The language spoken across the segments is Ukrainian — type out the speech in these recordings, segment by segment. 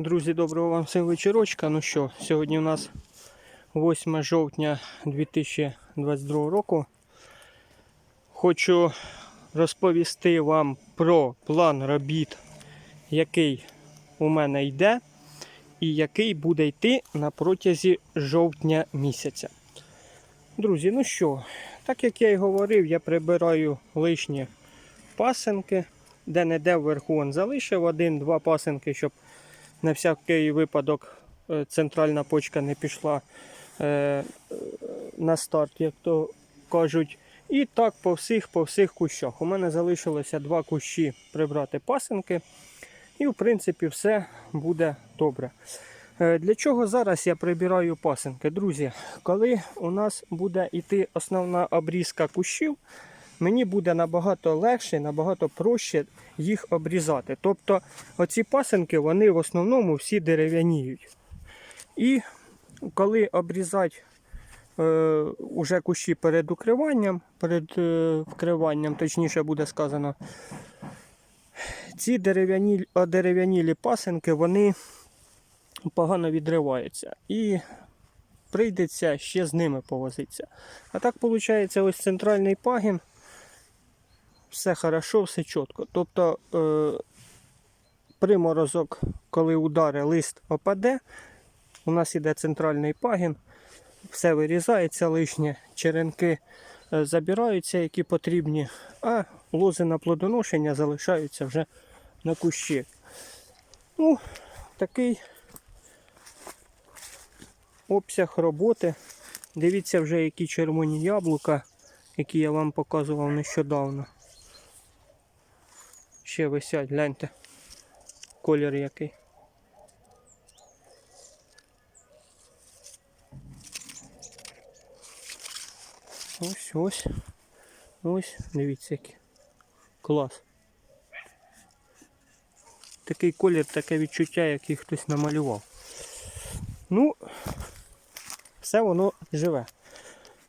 Друзі, доброго вам всім вечірочка. Ну що, сьогодні у нас 8 жовтня 2022 року. Хочу розповісти вам про план робіт, який у мене йде, і який буде йти на протязі жовтня місяця. Друзі, ну що, так як я і говорив, я прибираю лишні пасенки, де-не-де вверху он залишив один-два пасенки, щоб на всякий випадок е, центральна почка не пішла е, на старт, як то кажуть. І так по всіх по всіх кущах. У мене залишилося два кущі прибрати пасенки. І, в принципі, все буде добре. Е, Для чого зараз я прибираю пасенки? Друзі, коли у нас буде йти основна обрізка кущів, мені буде набагато легше, набагато проще їх обрізати. Тобто оці пасенки вони в основному всі дерев'яніють. І коли обрізати е, уже кущі перед укриванням, перед е, вкриванням, точніше буде сказано, ці дерев'яні, одерев'янілі пасенки, вони погано відриваються. І прийдеться ще з ними повозитися. А так виходить, ось центральний пагін, все хорошо, все чітко. Тобто е, приморозок, коли удари лист опаде, у нас іде центральний пагін, все вирізається лишнє, черенки е, забираються, які потрібні, а лози на плодоношення залишаються вже на кущі. Ну, такий обсяг роботи. Дивіться вже, які червоні яблука, які я вам показував нещодавно. Ще висять, гляньте, колір який. Ось ось. Ось, дивіться який. Клас. Такий колір, таке відчуття, як їх хтось намалював. Ну, все воно живе.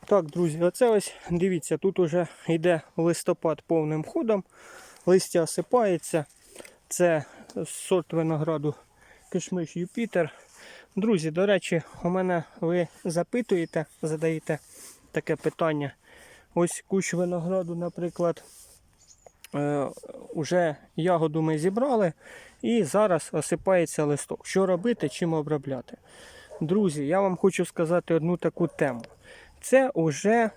Так, друзі, оце ось дивіться, тут уже йде листопад повним ходом, листя осипається. Це сорт винограду кишмиш Юпітер. Друзі, до речі, у мене ви запитуєте, задаєте таке питання. Ось кущ винограду, наприклад, е, уже ягоду ми зібрали і зараз осипається листок. Що робити, чим обробляти? Друзі, я вам хочу сказати одну таку тему. Це вже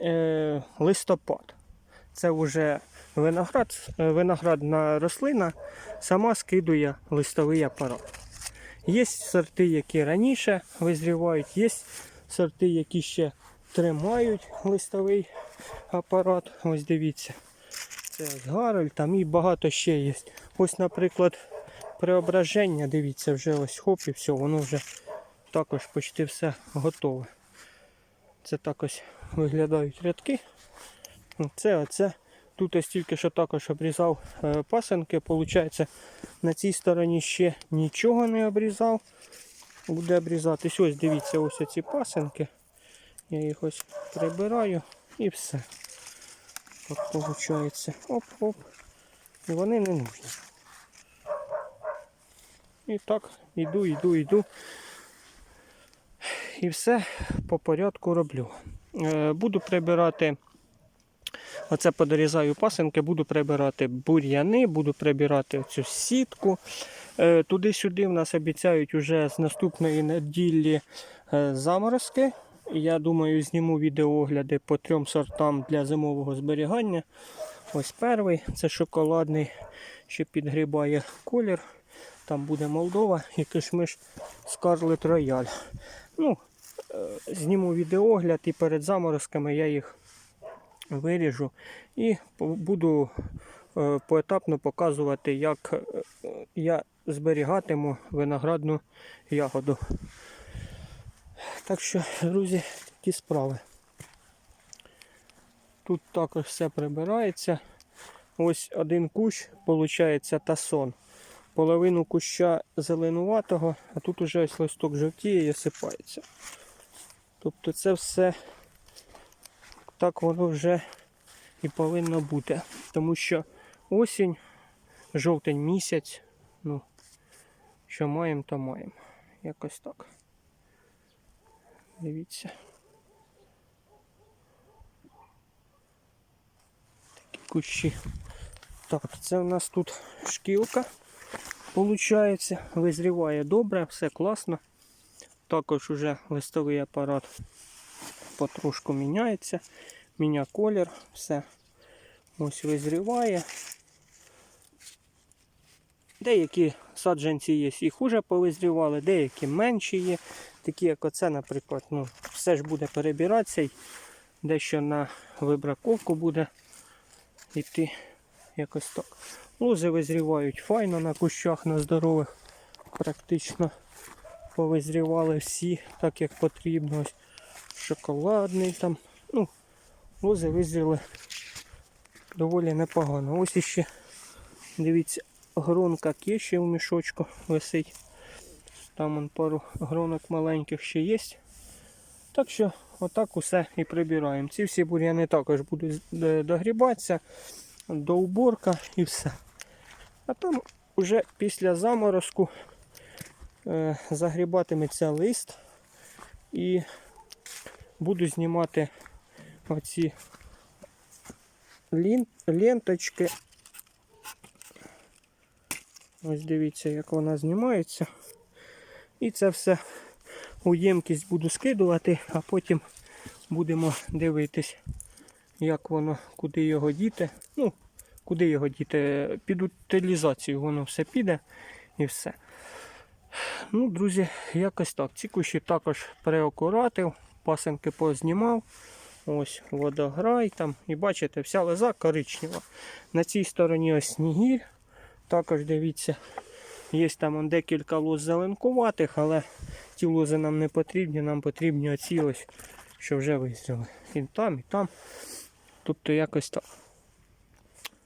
е, листопад. Це вже виноград, виноградна рослина сама скидує листовий апарат. Є сорти, які раніше визрівають, є сорти, які ще тримають листовий апарат. Ось дивіться. Це Гароль, там і багато ще є. Ось, наприклад, преображення, дивіться, вже ось хоп і все, воно вже також почти все готове. Це так ось виглядають рядки. Це оце. Тут ось тільки що також обрізав е, пасенки. Получається, на цій стороні ще нічого не обрізав. Буде обрізатись. Ось дивіться, ось ці пасенки. Я їх ось прибираю і все. Так виходить. Оп-оп. І вони не нужні. І так, йду, йду, йду. І все по порядку роблю. Е, Буду прибирати, оце подорізаю пасенки, буду прибирати бур'яни, буду прибирати цю сітку. Е, Туди-сюди в нас обіцяють уже з наступної неділі е, заморозки. Я думаю, зніму відеоогляди по трьом сортам для зимового зберігання. Ось перший, це шоколадний, що підгрібає колір. Там буде Молдова і кишмиш Scarlet Royal. Ну, е, зніму відеогляд і перед заморозками я їх виріжу і буду е, поетапно показувати, як е, я зберігатиму виноградну ягоду. Так що, друзі, такі справи. Тут також все прибирається. Ось один кущ, виходить, тасон. Половину куща зеленуватого, а тут уже ось листок жовтіє і осипається. Тобто це все так воно вже і повинно бути. Тому що осінь, жовтень місяць, ну, Що маємо, то маємо. Якось так. Дивіться. Такі кущі. Так, це у нас тут шкілка. Получається, визріває добре, все класно. Також уже листовий апарат потрошку міняється. Міня колір, все. Ось визріває. Деякі саджанці є і хуже повизрівали, деякі менші є. Такі як оце, наприклад, ну, все ж буде перебиратися, дещо на вибраковку буде йти якось так. Лози визрівають файно на кущах, на здорових. Практично повизрівали всі так, як потрібно. Ось шоколадний там. Ну, лози визріли доволі непогано. Ось іще, дивіться, гронка кеші в мішочку висить. Там он пару гронок маленьких ще є. Так що отак усе і прибираємо. Ці всі бур'яни також будуть догрібатися до уборка і все. А там уже після заморозку е, загрібатиметься лист і буду знімати оці ленточки. Ось дивіться, як вона знімається. І це все у ємкість буду скидувати, а потім будемо дивитись, як воно, куди його діти. Ну, куди його діти? Під утилізацію воно все піде і все. Ну, друзі, якось так. Ці кущі також переокуратив, пасенки познімав. Ось водограй там. І бачите, вся лоза коричнева. На цій стороні ось снігір. Також дивіться, є там он декілька лоз зеленкуватих, але ті лози нам не потрібні, нам потрібні оці ось, що вже визріли. І там, і там. Тобто якось так.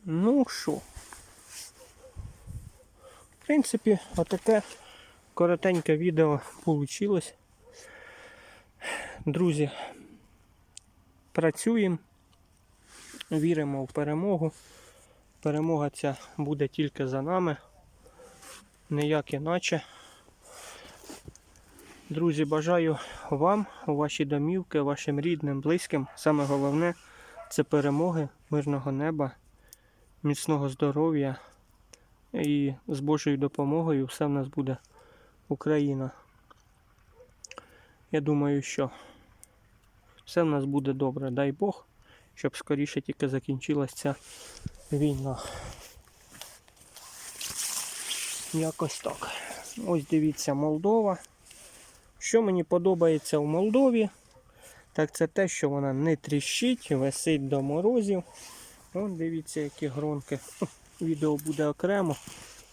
Ну що? В принципі, отаке коротеньке відео вийшло. Друзі, працюємо, віримо в перемогу. Перемога ця буде тільки за нами, ніяк іначе. Друзі, бажаю вам, ваші домівки, вашим рідним, близьким. Саме головне це перемоги, мирного неба, міцного здоров'я і з Божою допомогою все в нас буде Україна. Я думаю, що все в нас буде добре, дай Бог, щоб скоріше тільки закінчилася ця війна. Якось так. Ось дивіться Молдова. Що мені подобається в Молдові, так це те, що вона не тріщить, висить до морозів. От дивіться, які гронки. Відео буде окремо.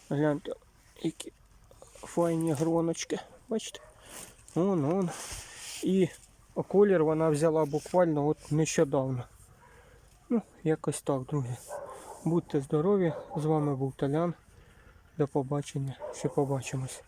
Гляньте, які файні гроночки. Бачите? Вон, вон. І колір вона взяла буквально от нещодавно. Ну, якось так, друзі. Будьте здорові, з вами був Талян. До побачення, ще побачимось.